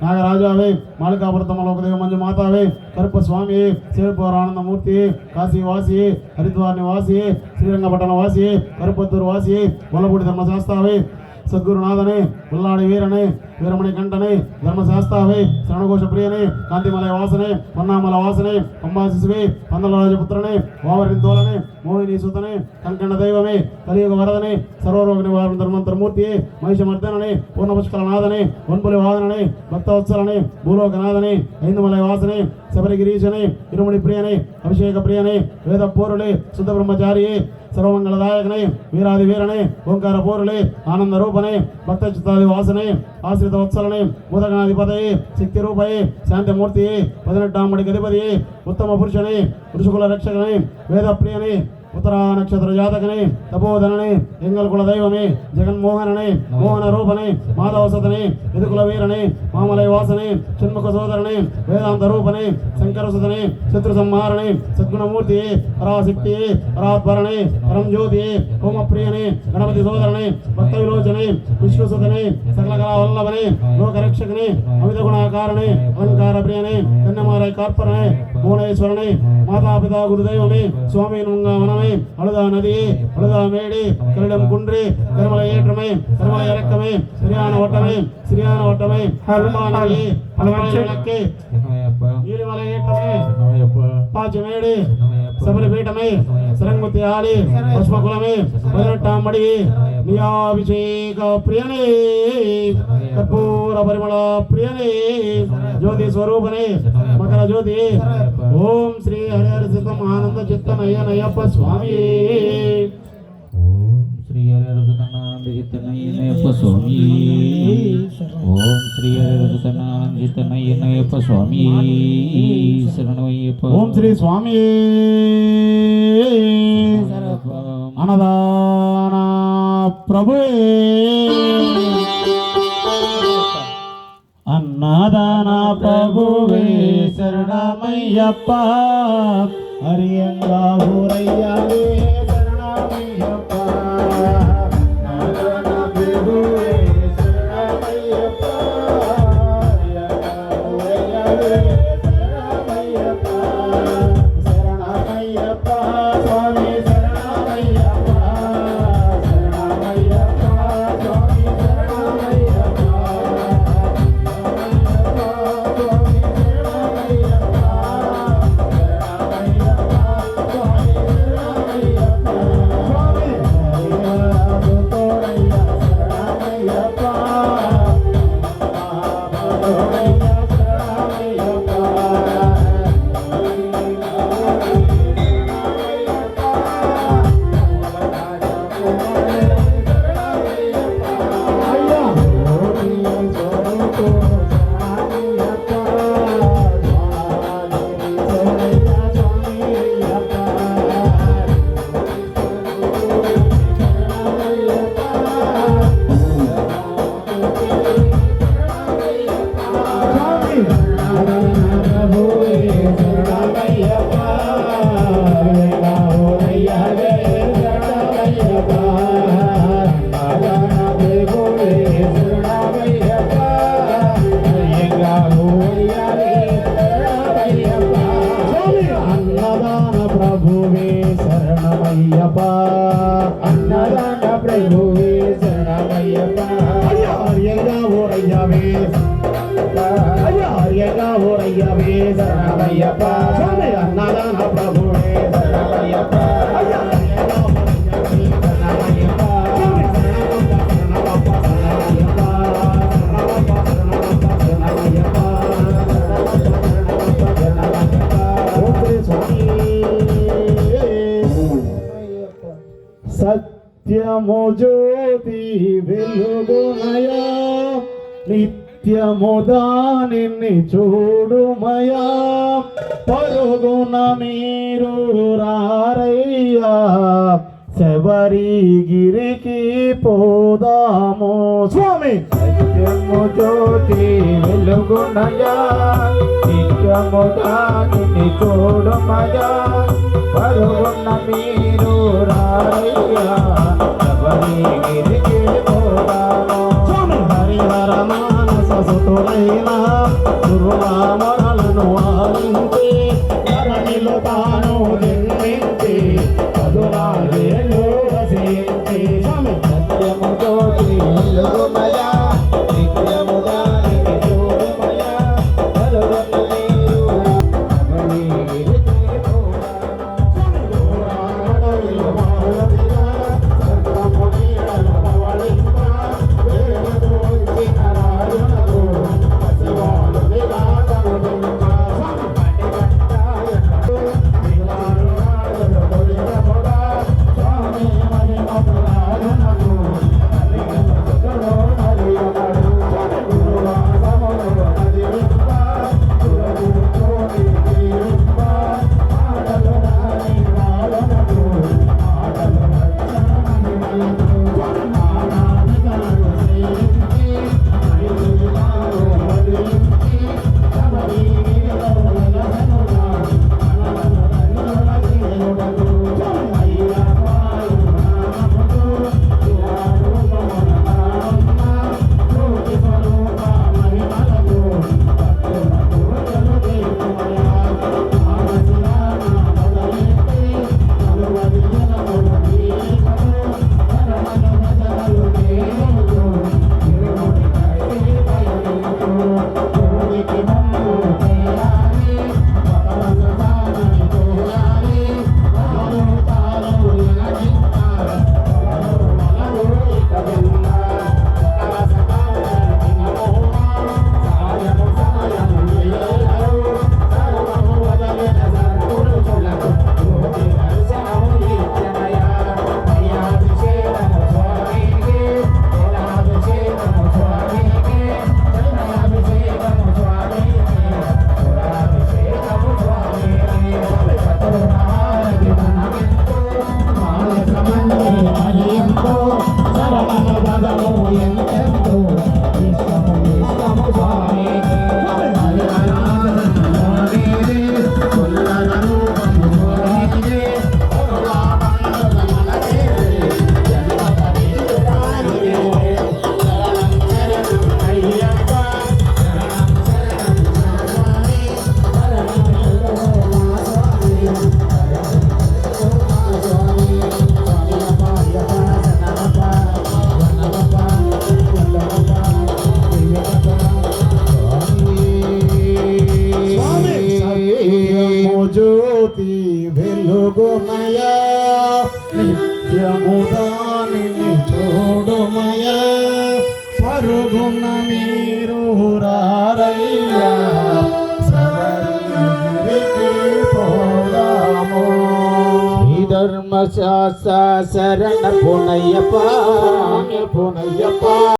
நாகராஜாவே மாளிகாபுரத்தம லோகதேவ மஞ்சு மாதாவே கருப்ப சுவாமியே சிவப்போர் ஆனந்த மூர்த்தியே காசி வாசியே ஹரித்வாரணி வாசியே ஸ்ரீரங்கப்பட்டண வாசியே கருப்பத்தூர் வாசியே கொல்லப்பூடி தர்ம சாஸ்தாவே சத்குருநாதனே உள்ளாடி வீரனே வீரமணி கண்டனே தர்மசாஸ்தாவே சரணகோஷ பிரியனே காந்திமலை வாசனே பொன்னாமல வாசனே பம்பா சிசுவே பந்தலராஜபுத்திரனே ஓவரின் தோழனே மோகினி சுதனே கண்கண்ட தெய்வமே கலியுக வரதனே சர்வரோக நிவாரண தர்மந்தர மூர்த்தியே மகிஷமர்தனனே பூர்ணபுஷ்கரநாதனே ஒன்புலி வாதனனே பக்தவத்சலனே பூலோகநாதனே ஐந்துமலை வாசனே சபரிகிரீசனே இருமணி பிரியனே அபிஷேக பிரியனே வேத போருளே சுத்த பிரம்மச்சாரியே சர்வமங்கலதாயகனே வீராதி வீரனே ஓங்கார போருளே ஆனந்த ரூபனே பக்த சித்தாதி வாசனே ఆశ్రిత వత్సలనే ఉదగాధిపతయే శక్తి రూపయే శాంతిమూర్తియే పదినెట్టాం మడికి అధిపతియే ఉత్తమ పురుషనే ఋషుకుల రక్షకనే వేద ప్రియనే உத்தரா நட்சத்திர ஜாதகனே தபோதனனே எங்கள் குல தெய்வமே ஜெகன்மோகனனே மோகன ரூபனே மாதவசதனே எதுகுல வீரனே மாமலை வாசனே சின்முக சோதரனே வேதாந்த ரூபனே சங்கரசுதனே சத்ரு சம்ஹாரனே சத்குணமூர்த்தியே பராசக்தியே பராத்பரனே பரம் ஜோதியே ஹோமப்பிரியனே கணபதி சோதரனே பக்த விலோச்சனே விஸ்வசுதனே சகலகலா வல்லவனே லோகரட்சகனே அமித குணாகாரனே அலங்கார பிரியனே கன்னமாரை கார்பரனே புவனேஸ்வரனே மாதா பிதா குருதெய்வமே சுவாமி வனமே அழுதா நதியே அழுதா மேடி கருடம் குன்று திருமலை ஏற்றமே திருமலை இறக்கமே சரியான ஓட்டமே சரியான ஓட்டமே அருமானே பலமலை நீலிமலை ஏற்றமே பாச்சு மேடு சபரி பீட்டமே சரங்குத்தி ஆடி புஷ்பகுலமே பதினெட்டாம் மடி நியாபிஷேக பிரியனே கற்பூர பரிமள பிரியனே ஜோதி ஸ்வரூபனே மகர ஜோதி ఓం శ్రీ హరిహరసితం ఆనంద చిత్త నయన అయ్యప్ప స్వామి. ఓం శ్రీ హరిహరసితం ఆనంద చిత్త నయన అయ్యప్ప స్వామి. ఓం శ్రీ హరిహరసితం ఆనంద చిత్త నయన అయ్యప్ప స్వామి. శరణమయ్యప్ప. ఓం శ్రీ స్వామి. అన్నదాన ప్రభుయే பிரபுவே சரணமையப்பா. அரியங்கா ஊரையாவே சரணமையப்பா ప్రభుడయ్య వేద రామయ్యప్ప స్వామి జ్యోతి వెలుగునయా నిత్యము దానిని చూడుమయా పరుగున మీరు రారయ్యా. శబరిగిరికి పోదాము. స్వామి! నిత్యము జ్యోతి వెలుగునయా. నిత్యము దానిని చూడుమయా పరుగున మీరు రారయ్యా. বানো పరుగున మీరు రారయ్యా శబరిగిరికి పోదాము శ్రీ ధర్మశాస్త్ర శరణ పునయ్యప్ప పునయ్యప్ప